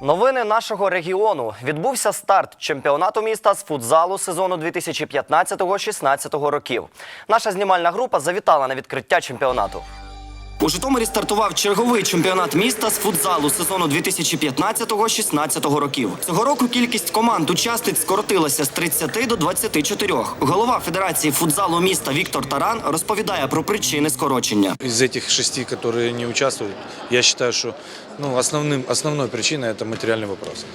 Новини нашого регіону відбувся старт чемпіонату міста з футзалу сезону 2015-16 років. Наша знімальна група завітала на відкриття чемпіонату. У Житомирі стартував черговий чемпіонат міста з футзалу сезону 2015-16 років. Цього року кількість команд учасниць скоротилася з 30 до 24. Голова Федерації футзалу міста Віктор Таран розповідає про причини скорочення. Из этих шести, которые не участвуют, я считаю, что ну, основным, основной причиной это материальный вопрос.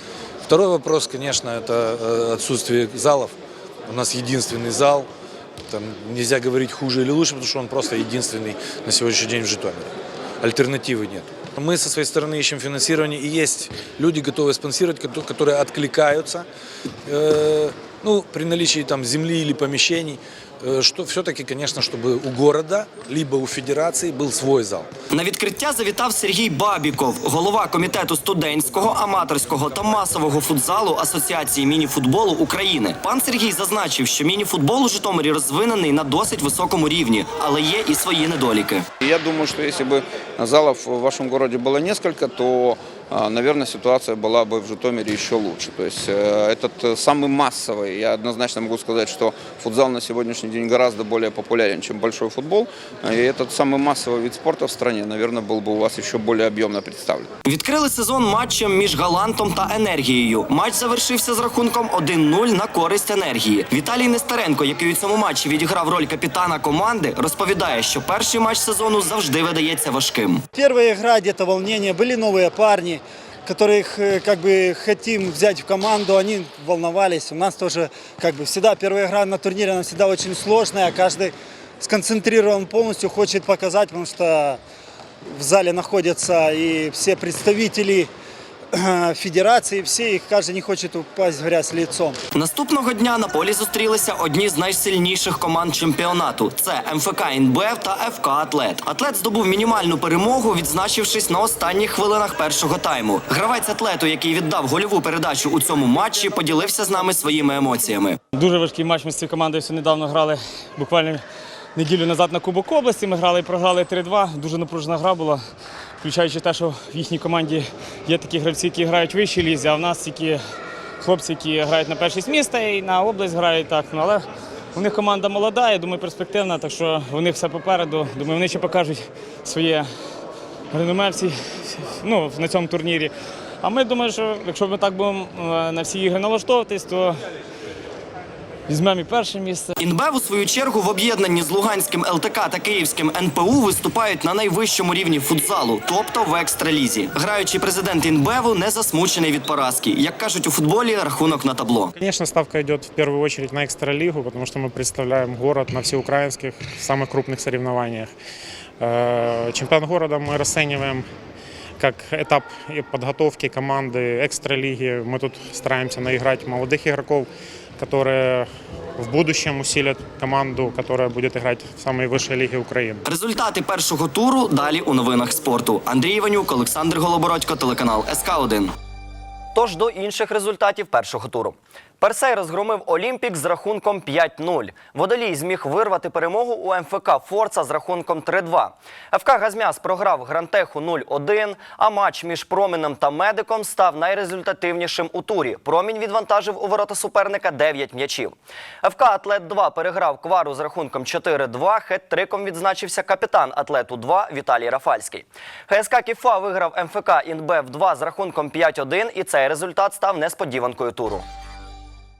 Второй вопрос, конечно, это э, отсутствие залов. У нас единственный зал. Там нельзя говорить хуже или лучше, потому что он просто единственный на сегодняшний день в Житомире. Альтернативы нет. Мы со своей стороны ищем финансирование, и есть люди, готовые спонсировать, кото- которые откликаются. э, ну, при наличии там земли или помещений, э, что все-таки, конечно, чтобы у города либо у федерации был свой зал. На відкриття завітав Сергій Бабіков, голова комітету студентського, аматорського та масового футзалу Асоціації мініфутболу України. Пан Сергій зазначив, що мініфутбол у Житомирі розвинений на досить високому рівні, але є і свої недоліки. И Я думаю, что если бы залов в вашем городе было несколько, то, а, наверное, ситуация была бы в Житомире еще лучше. То есть э, этот э, самый массовый, я однозначно могу сказать, что футзал на сегодняшний день гораздо более популярен, чем большой футбол. И этот самый массовый вид спорта в стране, наверное, был бы у вас еще более объемно представлен. Відкрили сезон матчем між Галантом та енергією. Матч завершився з рахунком 1-0 на користь енергії. Віталій Нестеренко, який у цьому матчі відіграв роль капітана команди, розповідає, що перший матч сезону завжди видається важким. Первая игра, где-то волнение, были новые парни, которых э, как бы хотим взять в команду, они волновались. У нас тоже как бы всегда первая игра на турнире, она всегда очень сложная, каждый сконцентрирован полностью, хочет показать, потому что в зале находятся и все представители федерации, все, и каждый не хочет упасть в грязь лицом. Наступного дня на полі зустрілися одні з найсильніших команд чемпіонату: це МФК «Інбев» та ФК Атлет. Атлет здобув мінімальну перемогу, відзначившись на останніх хвилинах першого тайму. Гравець атлету, який віддав гольову передачу у цьому матчі, поділився з нами своїми емоціями. Дуже важкий матч. Ми з цією командою все недавно грали буквально неділю назад на Кубок області. Ми грали і програли 3-2. Дуже напружена гра була, включаючи те, що в їхній команді є такі гравці, які грають в вищій лізі, а в нас тільки хлопці, які грають на першість міста і на область грають так. Ну, але у них команда молода, я думаю, перспективна, так що у них все попереду. Думаю, вони ще покажуть своє реноме ну, на цьому турнірі. А ми думаємо, що якщо ми так будемо е, на всі ігри налаштовуватись, то візьмемо і перше місце. Інбев у свою чергу в об'єднанні з Луганським ЛТК та Київським НПУ виступають на найвищому рівні футзалу, тобто в екстралізі. Граючий президент Інбеву не засмучений від поразки. Як кажуть у футболі, рахунок на табло. Конечно, ставка идет в первую очередь на экстралигу, потому что мы представляем город на всеукраинских, самых крупных соревнованиях. Э, Чемпионат города мы расцениваем как этап и подготовки команды экстралиги. Мы тут стараемся наиграть молодых игроков, которые в будущем усилят команду, которая будет играть в самой высшей лиге Украины. Результати першого туру далі у новинах спорту. Андрій Іванюк, Олександр Голобородько, телеканал СК 1 Тож до інших результатів першого туру. Персей розгромив Олімпік з рахунком 5-0. Водолій зміг вирвати перемогу у МФК Форца з рахунком 3-2. ФК Газмяс програв Грантеху 0-1, а матч між Промінем та Медиком став найрезультативнішим у турі. Промінь відвантажив у ворота суперника 9 м'ячів. ФК Атлет 2 переграв Квару з рахунком 4-2. Хет-триком відзначився капітан Атлету 2 Віталій Рафальський. ХСК Кіфа виграв МФК Інбев 2 з рахунком 5-1, і цей результат став несподіванкою туру.